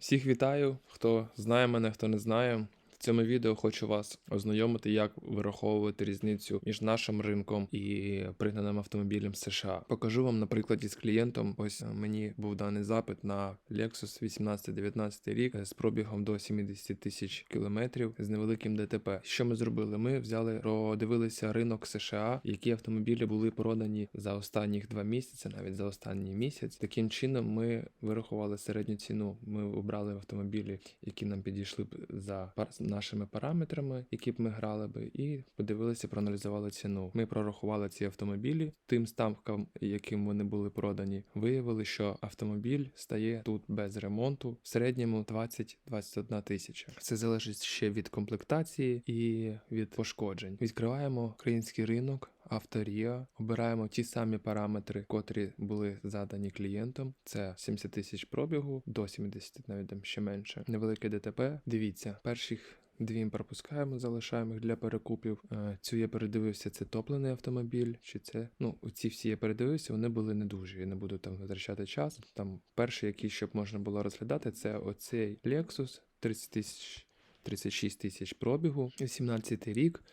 Всіх вітаю, хто знає мене, хто не знає. Цьому відео хочу вас ознайомити, як вираховувати різницю між нашим ринком і пригнаним автомобілем США. Покажу вам на прикладі з клієнтом. Ось е, мені був даний запит на Lexus 18-19 рік е, з пробігом до 70 тисяч кілометрів з невеликим ДТП. Що ми зробили? Ми взяли, продивилися ринок США, які автомобілі були продані за останніх два місяці, навіть за останній місяць. Таким чином ми вирахували середню ціну. Ми обрали автомобілі, які нам підійшли б за нашими параметрами, які б ми грали би, і подивилися, проаналізували ціну. Ми прорахували ці автомобілі тим ставкам, яким вони були продані. Виявили, що автомобіль стає тут без ремонту в середньому 20-21 тисяча. Це залежить ще від комплектації і від пошкоджень. Відкриваємо український ринок. Авторія, обираємо ті самі параметри, котрі були задані клієнтом. Це 70 тисяч пробігу до 70, навіть ще менше. Невелике ДТП. Дивіться, перших дві пропускаємо, залишаємо їх для перекупів. Е, Цю я передивився, це топлений автомобіль, чи це ну ці всі я передивився, вони були не дуже. Я не буду там витрачати час. Там перший, який щоб можна було розглядати, це оцей Lexus 30 тисяч 36 тисяч пробігу, 17 рік.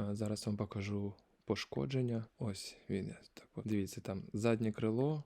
Е, Зараз вам покажу пошкодження. Ось він. Так. Дивіться, там заднє крило,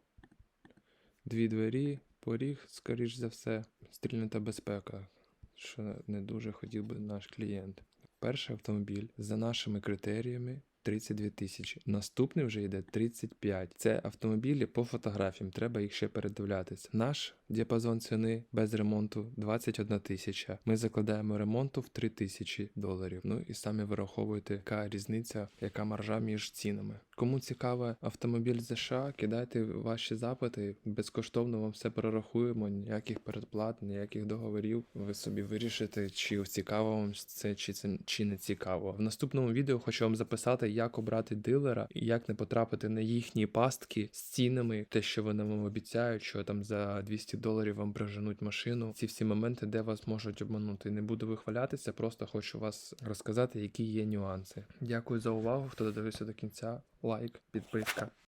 дві двері, поріг, скоріш за все, стрільнута безпека, що не дуже хотів би наш клієнт. Перший автомобіль за нашими критеріями 32 тисячі. Наступний вже йде 35. Це автомобілі по фотографіям, треба їх ще передивлятися. Наш діапазон ціни без ремонту 21 тисяча. Ми закладаємо ремонту в 3 тисячі доларів. Ну і самі вираховуєте, яка різниця, яка маржа між цінами. Кому цікавий автомобіль США, кидайте ваші запити, безкоштовно вам все перерахуємо, ніяких передплат, ніяких договорів. Ви собі вирішите, чи цікаво вам це, чи це чи не цікаво. В наступному відео хочу вам записати, як обрати дилера і як не потрапити на їхні пастки з цінами, те, що вони вам обіцяють, що там за 200 доларів вам приженуть машину. Ці всі моменти, де вас можуть обманути. Не буду вихвалятися, просто хочу вас розказати, які є нюанси. Дякую за увагу, хто додивився до кінця. Лайк, підписка.